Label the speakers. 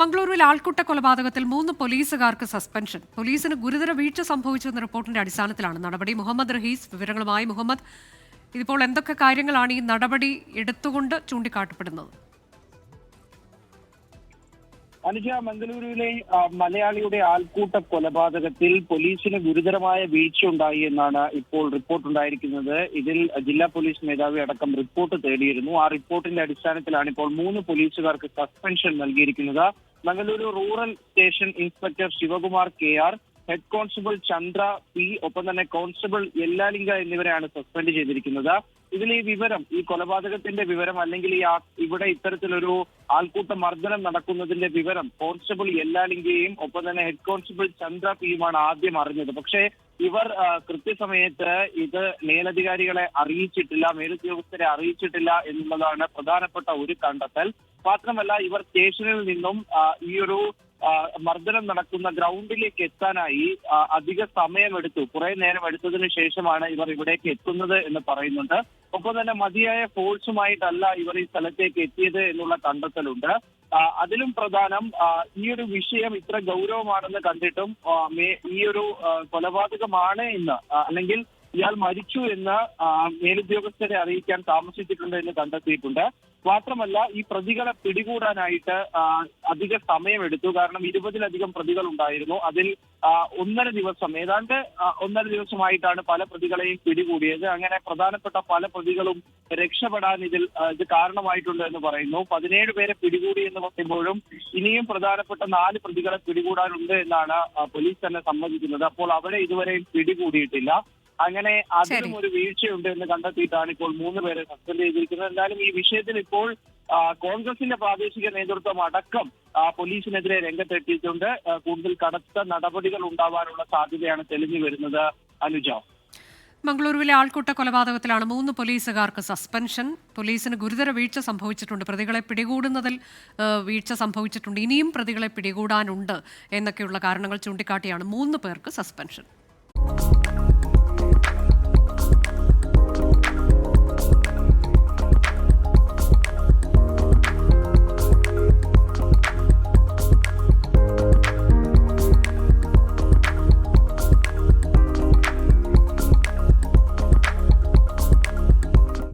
Speaker 1: മംഗളൂരുവിൽ ആൾക്കൂട്ട കൊലപാതകത്തിൽ മൂന്ന് പോലീസുകാർക്ക് സസ്പെൻഷൻ പോലീസിന് ഗുരുതര വീഴ്ച സംഭവിച്ചെന്ന റിപ്പോർട്ടിന്റെ അടിസ്ഥാനത്തിലാണ് നടപടി മുഹമ്മദ് റഹീസ് വിവരങ്ങളുമായി മുഹമ്മദ് ഇതിപ്പോൾ എന്തൊക്കെ കാര്യങ്ങളാണ് ഈ നടപടി എടുത്തുകൊണ്ട് ചൂണ്ടിക്കാട്ടപ്പെടുന്നത്
Speaker 2: അനുജ മംഗളൂരുവിലെ മലയാളിയുടെ ആൾക്കൂട്ട കൊലപാതകത്തിൽ പോലീസിന് ഗുരുതരമായ വീഴ്ച ഉണ്ടായി എന്നാണ് ഇപ്പോൾ റിപ്പോർട്ട് ഉണ്ടായിരിക്കുന്നത് ഇതിൽ ജില്ലാ പോലീസ് മേധാവി അടക്കം റിപ്പോർട്ട് തേടിയിരുന്നു ആ റിപ്പോർട്ടിന്റെ അടിസ്ഥാനത്തിലാണ് ഇപ്പോൾ മൂന്ന് പോലീസുകാർക്ക് സസ്പെൻഷൻ നൽകിയിരിക്കുന്നത് Mangaluru rural station inspector Sivakumar K R head constable Chandra P ഒപ്പം തന്നെ കോൺസ്റ്റബിൾ എല്ലാലിംഗ എന്നിവരെയാണ് സസ്പെൻഡ് ചെയ്തിരിക്കുന്നത് ഇതിൽ ഈ വിവരം ഈ കൊലപാതകത്തിന്റെ വിവരം അല്ലെങ്കിൽ ഈ ഇവിടെ ഇത്തരത്തിലൊരു ആൾക്കൂട്ട മർദ്ദനം നടക്കുന്നതിന്റെ വിവരം കോൺസ്റ്റബിൾ എല്ലാലിംഗയും ഒപ്പം തന്നെ ഹെഡ് കോൺസ്റ്റബിൾ ചന്ദ്ര പിയുമാണ് ആദ്യം അറിഞ്ഞത് പക്ഷേ ഇവർ കൃത്യസമയത്ത് ഇത് മേലധികാരികളെ അറിയിച്ചിട്ടില്ല മേലുദ്യോഗസ്ഥരെ അറിയിച്ചിട്ടില്ല എന്നുള്ളതാണ് പ്രധാനപ്പെട്ട ഒരു കണ്ടെത്തൽ മാത്രമല്ല ഇവർ സ്റ്റേഷനിൽ നിന്നും ഈ ഒരു മർദ്ദനം നടക്കുന്ന ഗ്രൗണ്ടിലേക്ക് എത്താനായി അധിക സമയമെടുത്തു കുറെ നേരം എടുത്തതിനു ശേഷമാണ് ഇവർ ഇവിടേക്ക് എത്തുന്നത് എന്ന് പറയുന്നുണ്ട് ഒപ്പം തന്നെ മതിയായ ഫോഴ്സുമായിട്ടല്ല ഇവർ ഈ സ്ഥലത്തേക്ക് എത്തിയത് എന്നുള്ള കണ്ടെത്തലുണ്ട് അതിലും പ്രധാനം ഈ ഒരു വിഷയം ഇത്ര ഗൗരവമാണെന്ന് കണ്ടിട്ടും ഈ ഒരു കൊലപാതകമാണ് ഇന്ന് അല്ലെങ്കിൽ ഇയാൾ മരിച്ചു എന്ന് മേലുദ്യോഗസ്ഥരെ അറിയിക്കാൻ താമസിച്ചിട്ടുണ്ട് എന്ന് കണ്ടെത്തിയിട്ടുണ്ട് മാത്രമല്ല ഈ പ്രതികളെ പിടികൂടാനായിട്ട് അധിക സമയമെടുത്തു കാരണം ഇരുപതിലധികം പ്രതികൾ ഉണ്ടായിരുന്നു അതിൽ ഒന്നര ദിവസം ഏതാണ്ട് ഒന്നര ദിവസമായിട്ടാണ് പല പ്രതികളെയും പിടികൂടിയത് അങ്ങനെ പ്രധാനപ്പെട്ട പല പ്രതികളും രക്ഷപ്പെടാൻ ഇതിൽ ഇത് കാരണമായിട്ടുണ്ട് എന്ന് പറയുന്നു പതിനേഴ് പേരെ പിടികൂടി എന്ന് പറയുമ്പോഴും ഇനിയും പ്രധാനപ്പെട്ട നാല് പ്രതികളെ പിടികൂടാനുണ്ട് എന്നാണ് പോലീസ് തന്നെ സമ്മതിക്കുന്നത് അപ്പോൾ അവരെ ഇതുവരെയും പിടികൂടിയിട്ടില്ല അങ്ങനെ അതിലും ഒരു വീഴ്ചയുണ്ട് എന്ന് കണ്ടെത്തിയിട്ടാണ് ഇപ്പോൾ മൂന്ന് പേരെ സസ്പെൻഡ് ചെയ്തിരിക്കുന്നത് എന്തായാലും ഈ വിഷയത്തിൽ ഇപ്പോൾ കോൺഗ്രസിന്റെ പ്രാദേശിക നേതൃത്വം അടക്കം പോലീസിനെതിരെ രംഗത്തെത്തിയിട്ടുണ്ട് കൂടുതൽ കടുത്ത നടപടികൾ ഉണ്ടാവാനുള്ള സാധ്യതയാണ് തെളിഞ്ഞു വരുന്നത് അനുജ
Speaker 1: മംഗളൂരുവിലെ ആൾക്കൂട്ട കൊലപാതകത്തിലാണ് മൂന്ന് പോലീസുകാർക്ക് സസ്പെൻഷൻ പോലീസിന് ഗുരുതര വീഴ്ച സംഭവിച്ചിട്ടുണ്ട് പ്രതികളെ പിടികൂടുന്നതിൽ വീഴ്ച സംഭവിച്ചിട്ടുണ്ട് ഇനിയും പ്രതികളെ പിടികൂടാനുണ്ട് എന്നൊക്കെയുള്ള കാരണങ്ങൾ ചൂണ്ടിക്കാട്ടിയാണ് മൂന്ന് പേർക്ക് സസ്പെൻഷൻ